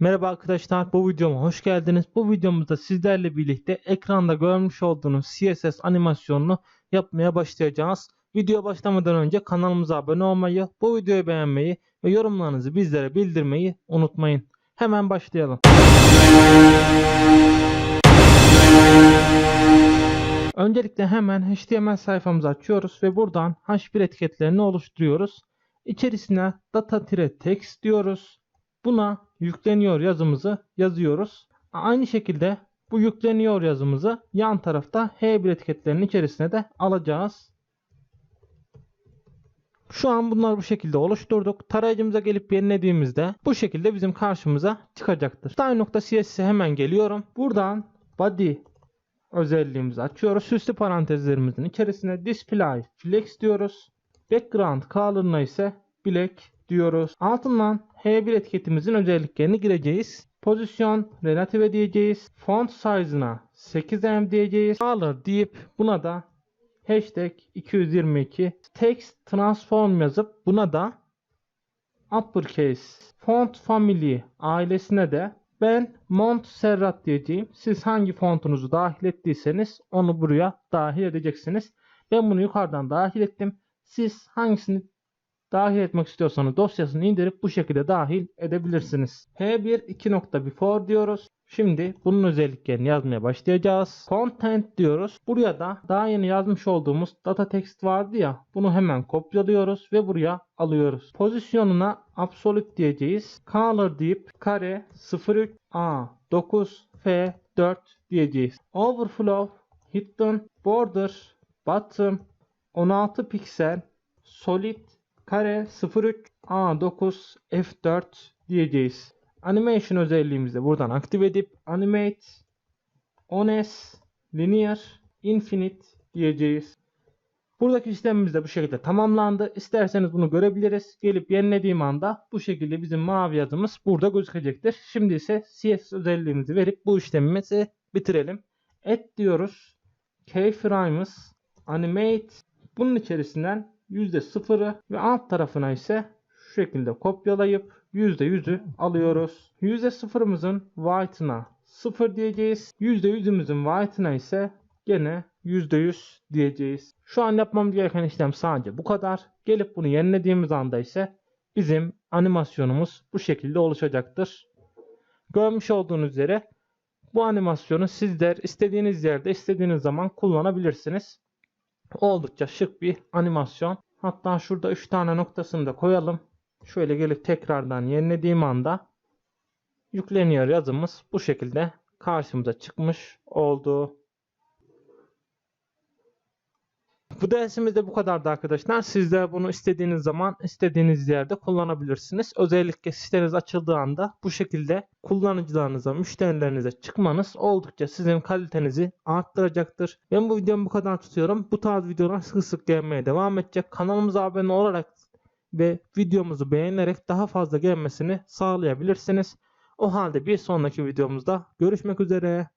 Merhaba arkadaşlar bu videoma hoş geldiniz. Bu videomuzda sizlerle birlikte ekranda görmüş olduğunuz CSS animasyonunu yapmaya başlayacağız. Video başlamadan önce kanalımıza abone olmayı, bu videoyu beğenmeyi ve yorumlarınızı bizlere bildirmeyi unutmayın. Hemen başlayalım. Öncelikle hemen HTML sayfamızı açıyoruz ve buradan H1 etiketlerini oluşturuyoruz. İçerisine data-text diyoruz. Buna yükleniyor yazımızı yazıyoruz. Aynı şekilde bu yükleniyor yazımızı yan tarafta H1 etiketlerinin içerisine de alacağız. Şu an bunları bu şekilde oluşturduk. Tarayıcımıza gelip yenilediğimizde bu şekilde bizim karşımıza çıkacaktır. Style.cs'e hemen geliyorum. Buradan body özelliğimizi açıyoruz. Süslü parantezlerimizin içerisine display flex diyoruz. Background color'ına ise black diyoruz. Altından H1 etiketimizin özelliklerini gireceğiz. Pozisyon relative diyeceğiz. Font size'ına 8M diyeceğiz. Color deyip buna da hashtag 222 text transform yazıp buna da uppercase font family ailesine de ben Mont Serrat diyeceğim. Siz hangi fontunuzu dahil ettiyseniz onu buraya dahil edeceksiniz. Ben bunu yukarıdan dahil ettim. Siz hangisini dahil etmek istiyorsanız dosyasını indirip bu şekilde dahil edebilirsiniz. H1 2 nokta before diyoruz. Şimdi bunun özelliklerini yazmaya başlayacağız. Content diyoruz. Buraya da daha yeni yazmış olduğumuz data text vardı ya. Bunu hemen kopyalıyoruz ve buraya alıyoruz. Pozisyonuna absolute diyeceğiz. Color deyip kare 03 A 9 F 4 diyeceğiz. Overflow hidden border bottom 16 piksel solid kare 03 A9 F4 diyeceğiz. Animation özelliğimizi buradan aktive edip animate ones linear infinite diyeceğiz. Buradaki işlemimiz de bu şekilde tamamlandı. İsterseniz bunu görebiliriz. Gelip yenilediğim anda bu şekilde bizim mavi yazımız burada gözükecektir. Şimdi ise CSS özelliğimizi verip bu işlemimizi bitirelim. Add diyoruz. Keyframe'ımız animate bunun içerisinden %0'ı ve alt tarafına ise şu şekilde kopyalayıp %100'ü alıyoruz. %0'ımızın white'ına 0 diyeceğiz. %100'ümüzün white'ına ise gene %100 diyeceğiz. Şu an yapmamız gereken işlem sadece bu kadar. Gelip bunu yenilediğimiz anda ise bizim animasyonumuz bu şekilde oluşacaktır. Görmüş olduğunuz üzere bu animasyonu sizler istediğiniz yerde istediğiniz zaman kullanabilirsiniz. Oldukça şık bir animasyon. Hatta şurada 3 tane noktasını da koyalım. Şöyle gelip tekrardan yenilediğim anda yükleniyor yazımız bu şekilde karşımıza çıkmış oldu. Bu dersimiz de bu kadardı arkadaşlar. Siz de bunu istediğiniz zaman istediğiniz yerde kullanabilirsiniz. Özellikle siteniz açıldığı anda bu şekilde kullanıcılarınıza, müşterilerinize çıkmanız oldukça sizin kalitenizi arttıracaktır. Ben bu videomu bu kadar tutuyorum. Bu tarz videolar sık sık gelmeye devam edecek. Kanalımıza abone olarak ve videomuzu beğenerek daha fazla gelmesini sağlayabilirsiniz. O halde bir sonraki videomuzda görüşmek üzere.